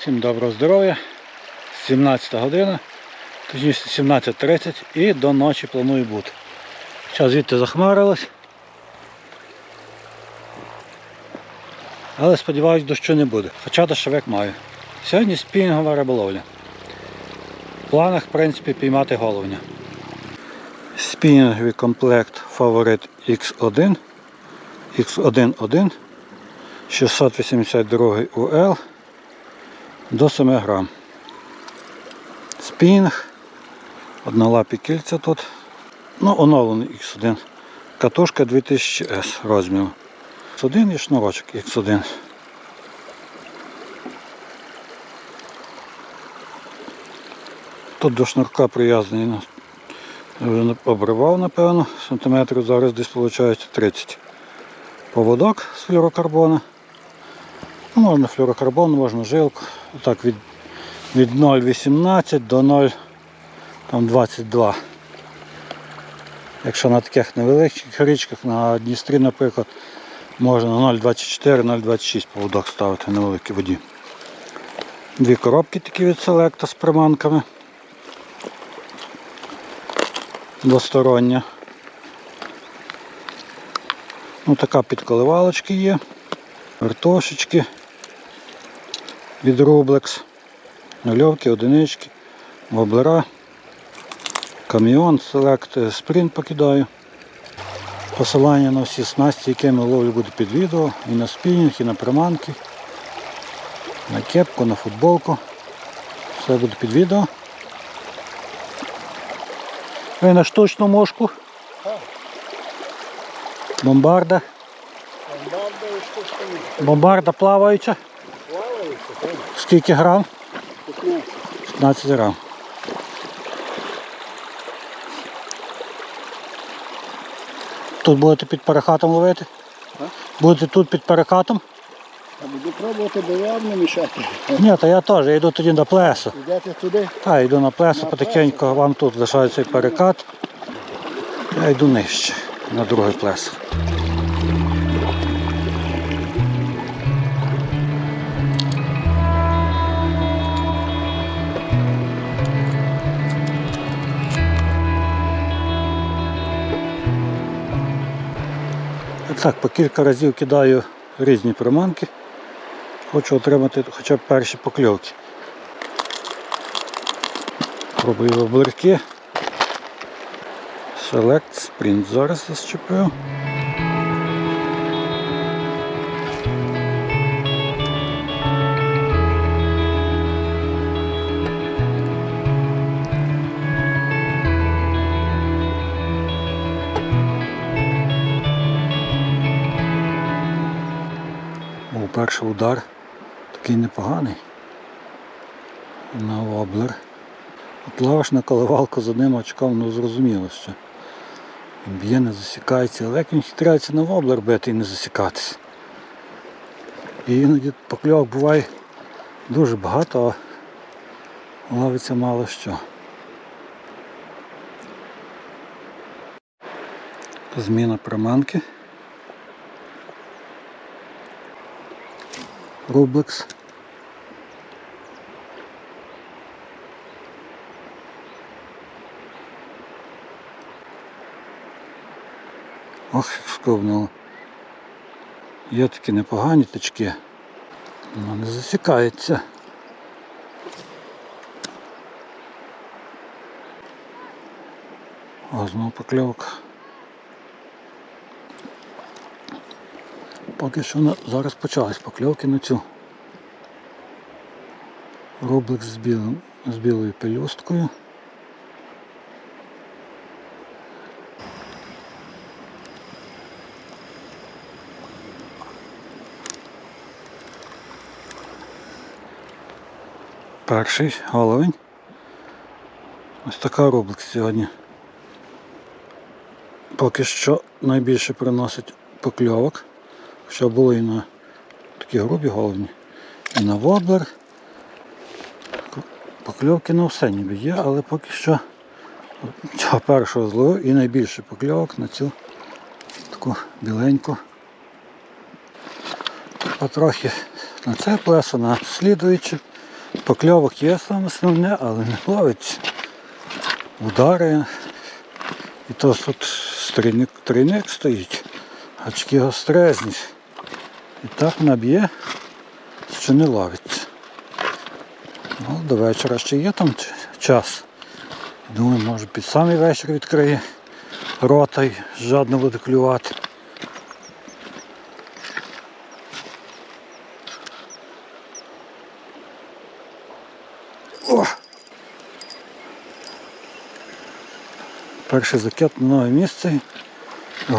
Всім доброго здоров'я. 17 година, точніше 17.30 і до ночі планую бути. Зараз звідти захмарилось. Але сподіваюсь, дощу не буде. Хоча дощовик маю. Сьогодні спінгова риболовля. В планах, в принципі, піймати головня. Спінінговий комплект Фаворит X1 X11 682 UL до 7 грам. Спінг, однолапі кільця тут. Ну, оновлений X1. Катушка 2000S розміру. X1 і шнурочок X1. Тут до шнурка прив'язаний. ну, Вже обривав, напевно, сантиметрів зараз десь виходить 30. Поводок з флюрокарбона. Ну, можна флюрокарбон, можна жилку. Так, від, від 0,18 до 0,22. Якщо на таких невеликих річках, на Дністрі, наприклад, можна 0,24-0,26 поводок ставити на великій воді. Дві коробки такі від селекта з приманками. Двостороння. Ну, така підколивалочки є. Вертошечки від Rublex. Нульовки, одинички, воблера. Каміон, селект, спринт покидаю. Посилання на всі снасті, якими ловлю буде під відео. І на спінінг, і на приманки, на кепку, на футболку. Все буде під відео. Ви на штучну мошку. Бомбарда. Бомбарда плаваюча. Так? Скільки грам? 15. 15 грам. Тут будете під перехатом ловити? А? Будете тут під перехатом? А буду пробувати, бо вам не мішати. Ні, то я теж, я йду тоді на плесо. Йдете туди? Та, йду на плесо На потихеньку, вам тут лишається перекат. Я йду нижче, на другий плесо. Так, по кілька разів кидаю різні приманки. Хочу отримати хоча б перші покльовки. Пробую воблерки. Select Sprint зараз я перший удар, такий непоганий. На воблер. Плаваш на коливалку з одним очком, ну зрозуміло, що він б'є, не засікається, але як він хитряється на воблер бити і не засікатись. І іноді покльовок буває дуже багато, а ловиться мало що. Зміна приманки. Рублекс. Ох, як скобнуло. Є такі непогані тачки, але не засікається. О, знову покльовка. Поки що зараз почались покльовки на цю. Рублекс з, з білою пелюсткою. Перший головень. Ось така рублекс сьогодні. Поки що найбільше приносить покльовок. Хоча було і на такі грубі головні, і на воблер. Покльовки на все ніби є, але поки що цього першого зловив і найбільше покльовок на цю таку біленьку. Потрохи на це плесо, на слідуюче. Покльовок є саме основне, але не ловиться. Удари. І то тут стрійник, трійник стоїть, гачки гострезні. І так наб'є, що не ловиться. Ну, до вечора ще є там час. Думаю, може під самий вечір відкриє рота і жадно буде клювати. О! Перший закид на нове місце і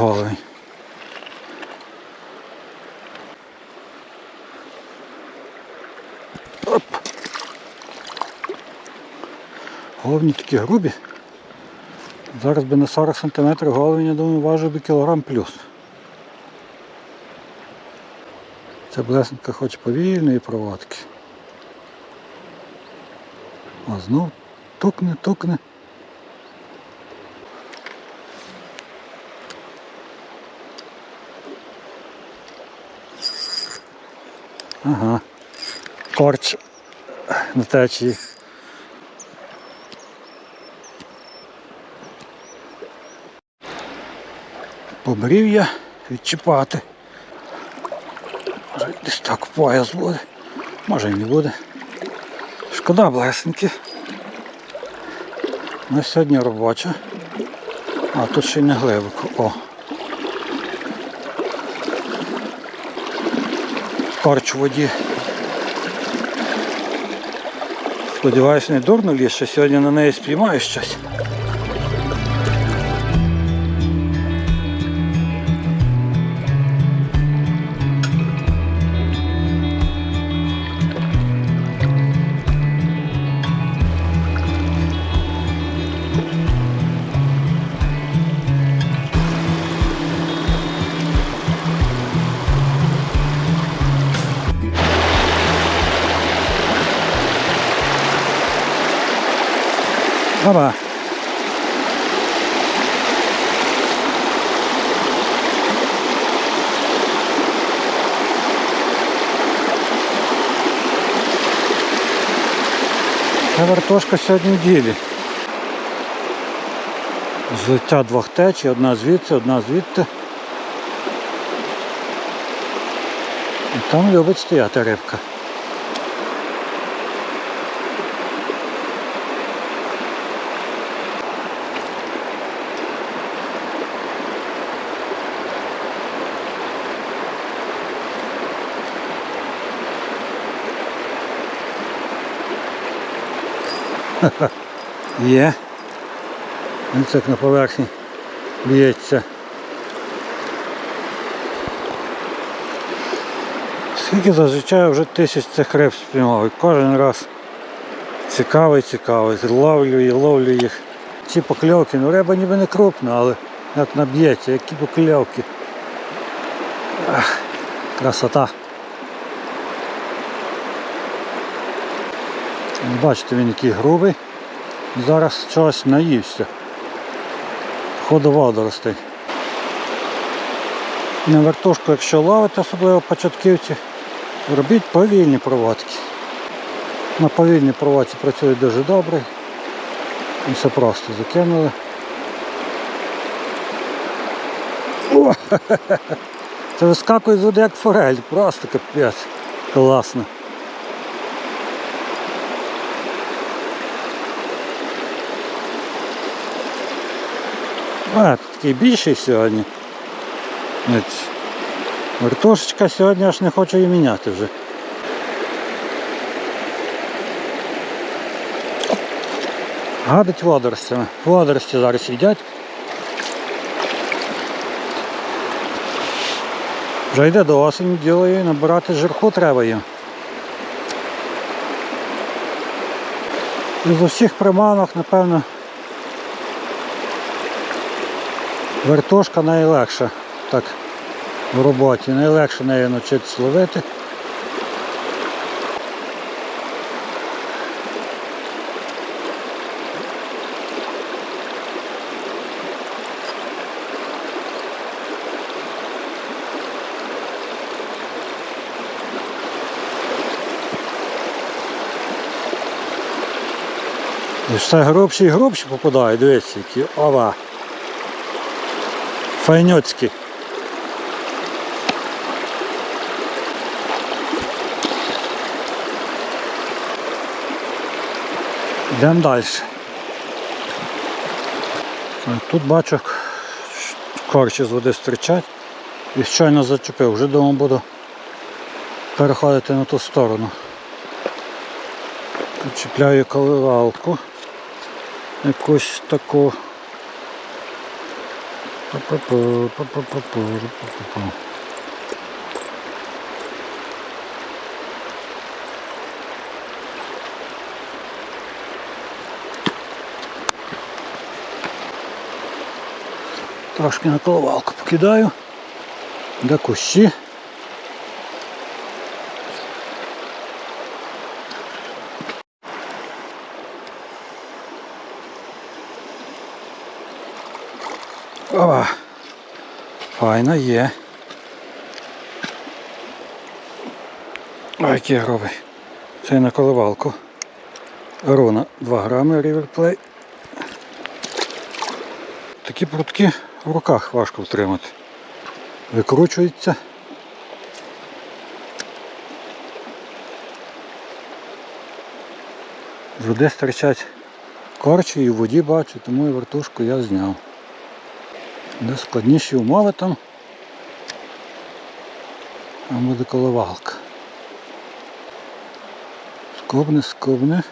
Головні такі грубі. Зараз би на 40 см головень, я думаю, важив би кілограм плюс. Ця блесенка хоч повільної проводки. А знов тукне, тукне. Ага. Корч на течії. Побрів я відчіпати. Може десь так пояс буде. Може і не буде. Шкода блесеньки. На сьогодні робоча. А тут ще й не глибоко. О. Корч у воді. Сподіваюсь, не дурно ліс, що сьогодні на неї спіймаю щось. Баба. Це вартошка сьогодні в ділі. Злиття двох течій, одна звідси, одна звідти. І там любить стояти рибка. Є. Він так на поверхні б'ється. Скільки зазвичай вже тисяч цих риб спіймав. Кожен раз цікавий, цікавий. Ловлю і ловлю їх. Ці покльовки, ну риба ніби не крупна, але як наб'ється, які покльовки. Ах, красота. Бачите, він який грубий. Зараз чогось наївся. Ходу водоростей. На вертушку, якщо ловите, особливо початківці, робіть повільні проводки. На повільній проводці працює дуже добре. І все просто закинули. О! Це вискакує з води як форель, просто капець. Класно. А, такий більший сьогодні. Ось. Вертушечка сьогодні аж не хочу її міняти вже. Гадить водоростями. Водорості зараз їдять. Вже йде до осені, діло її набирати жирку треба. І з усіх приманок, напевно, Вертушка найлегша так в роботі, найлегше нею навчитися ловити. І все грубші і грубші попадають, дивіться, які ова. Файньоцькі. Йдемо далі. Тут бачу, корчі з води стрічать і щойно зачепив. Вже дома буду переходити на ту сторону. Чіпляю коливалку. Якусь таку. Па-па-па, па-па-па-па, па-па-па. Трошки на коливалку покидаю. Де кущі. Ова. Файно є. Ой, який грубий. Це на коливалку. Руна 2 грами Riverplay. Такі прутки в руках важко втримати. Викручуються. З води стирчать корчі і в воді бачу, тому і вертушку я зняв. Де складніші умови там. Там буде коливалка. Скобне, скобне.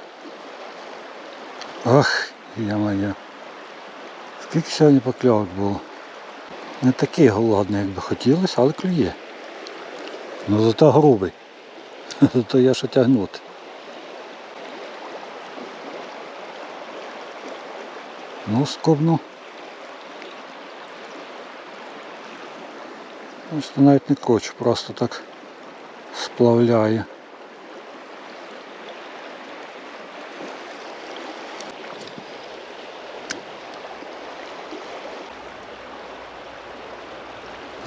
Ах, я моя. Скільки сьогодні покльовок було. Не такий голодний, як би хотілося, але клює. Ну зато грубий. Зато є що тягнути. Ну, скобну. Ось навіть не коч просто так сплавляє.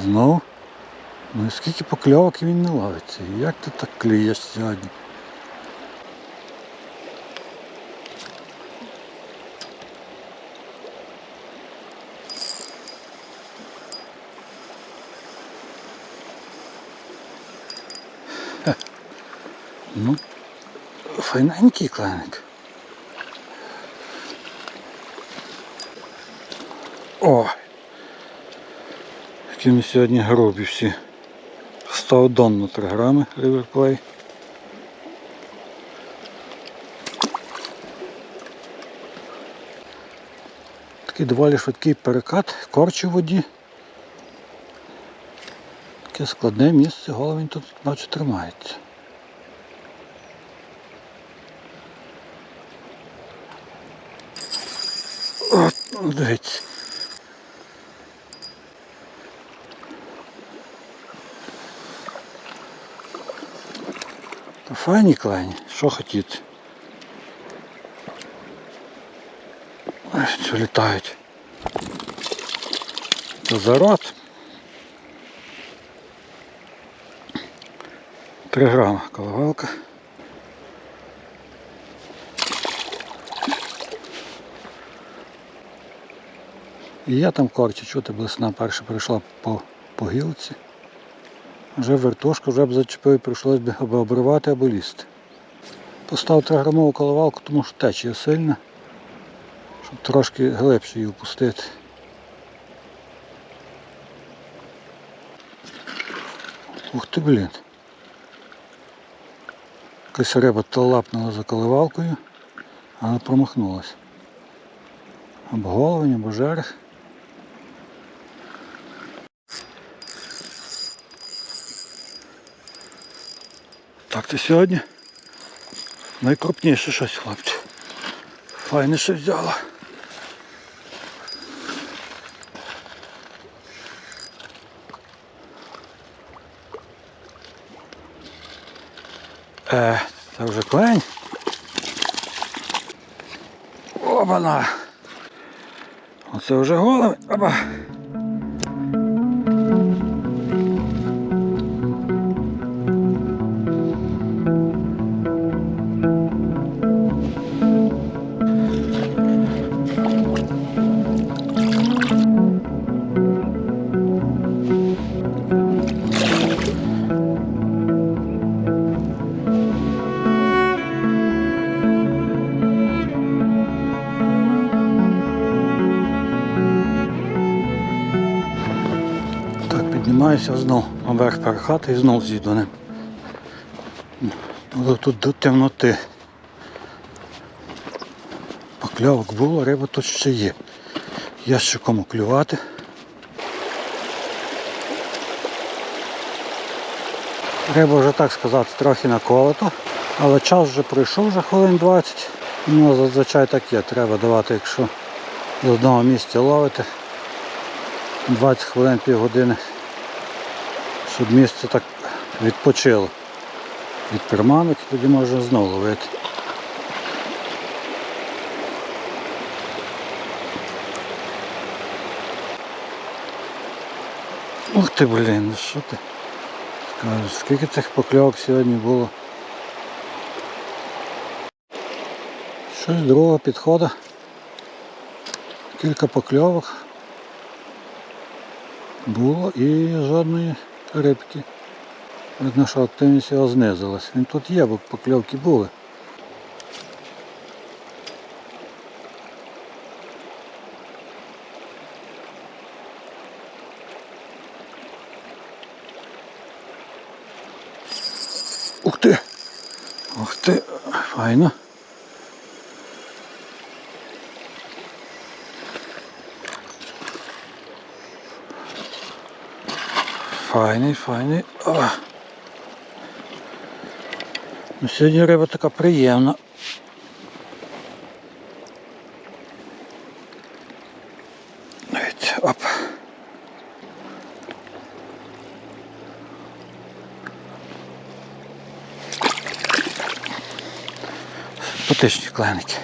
Знов? Ну і скільки покльовок він не ловиться. Як ти так клюєш сьогодні? Файненький кленик. О! Які ми сьогодні грубі всі. 100 дон на 3 грами Riverplay. Такий доволі швидкий перекат, корч у воді. Таке складне місце, головень тут бачу тримається. От, ну, дивіться. Та файні клані, що хотіти. Ой, що літають. Це зарод. 3 грама коливалка. І я там корчу, чути блесна перша прийшла по, по гілці. Вже вертушку, вже б зачепив, прийшлось б або обривати, або лізти. Поставив 3 грамову коливалку, тому що течія сильна, щоб трошки глибше її впустити. Ух ти, блін. Якась риба то лапнула за коливалкою, але промахнулася. Або головень, або жерех. Так, це сьогодні найкрупніше щось, хлопці. Файне що взяло. Е, це вже клень. Обана. Оце вже голови. Оба. Піднімаюся знову наверх перехати і знов з'їду ним. Але тут до темноти. Покльовок було, риба тут ще є. Є ще кому клювати. Риба вже так сказати трохи наколото, але час вже пройшов вже хвилин 20. Ну, зазвичай так є, треба давати, якщо з одного місця ловити 20 хвилин півгодини, щоб місце так відпочило від приманок і тоді можна знову ловити. Ух ти, блін, ну що ти скажеш, скільки цих покльовок сьогодні було? Щось другого підходу. Кілька покльовок було і жодної рибки. Видно, що активність його знизилась. Він тут є, бо покльовки були. Ух ти! Ух ти! Файно. Файний, файний. О. Ну, сьогодні риба така приємна. Навіть, оп. Потичні кленики.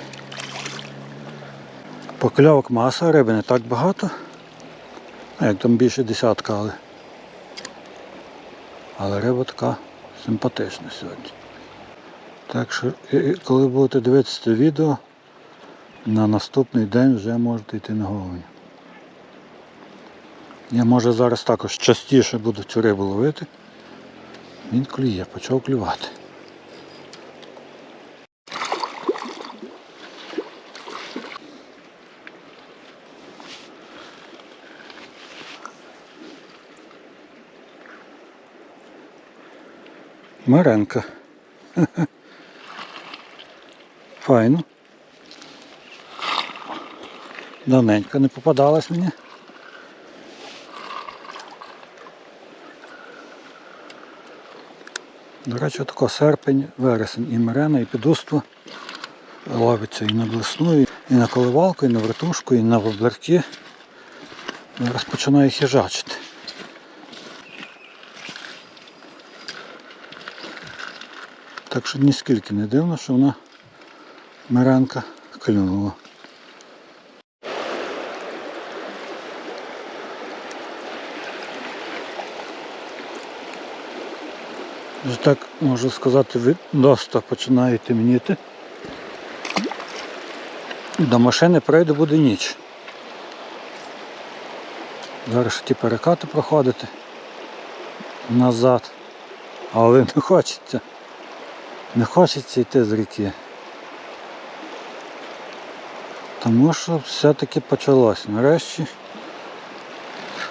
Покльовок маса, риби не так багато. Як там більше десятка, але. Але риба така симпатична сьогодні. Так що, коли будете дивитися це відео, на наступний день вже можете йти на голову. Я може зараз також частіше буду цю рибу ловити. Він клює, почав клювати. Маренка. Файно. Давненько не попадалась мені. До речі, тако серпень, вересень і мерена, і підуство ловиться і на блесну, і на коливалку, і на вертушку, і на воблерки. Зараз починає хижачити. Так що ніскільки не дивно, що вона меренка клюнула. Вже так можу сказати, доста починає темніти. До машини прийде буде ніч. Зараз ті перекати проходити назад. Але не хочеться. Не хочеться йти з ріки. Тому що все-таки почалось. Нарешті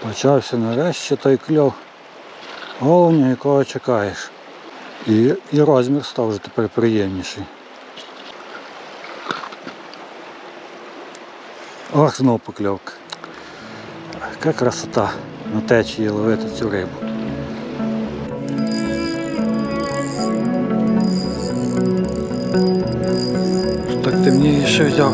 почався нарешті той кльов головня, якого чекаєш. І, і розмір став вже тепер приємніший. Ох, знов покльовка. Яка красота на течії ловити цю рибу. Темніше взяв.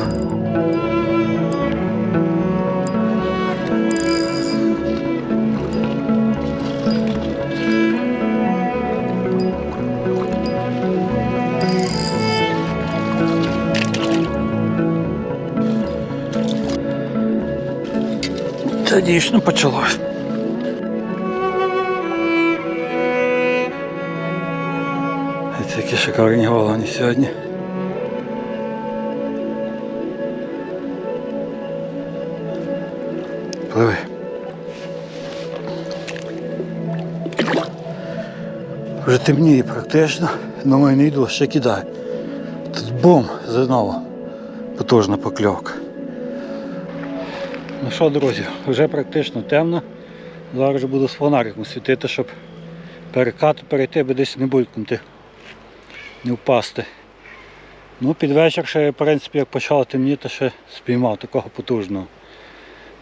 Це дійсно почалось. Які шикарні головні сьогодні. Вже темніє практично, але не йду, ще кидаю. Тут бум, знову потужна покльовка. Ну що, друзі, вже практично темно. Зараз же буду з фонариком світити, щоб перекат перейти, би десь не булькнути, не впасти. Ну, під вечір ще, в принципі, як почало темніти, ще спіймав такого потужного.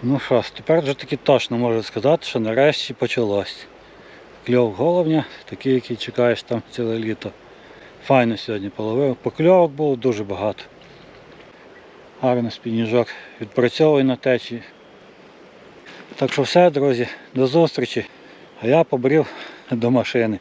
Ну що тепер вже таки точно можу сказати, що нарешті почалось. Кльов головня, такий, який чекаєш там ціле літо. Файно сьогодні половив. Покльовок було дуже багато. Гарний спініжок відпрацьовує на течії. Так що все, друзі, до зустрічі. А я побрів до машини.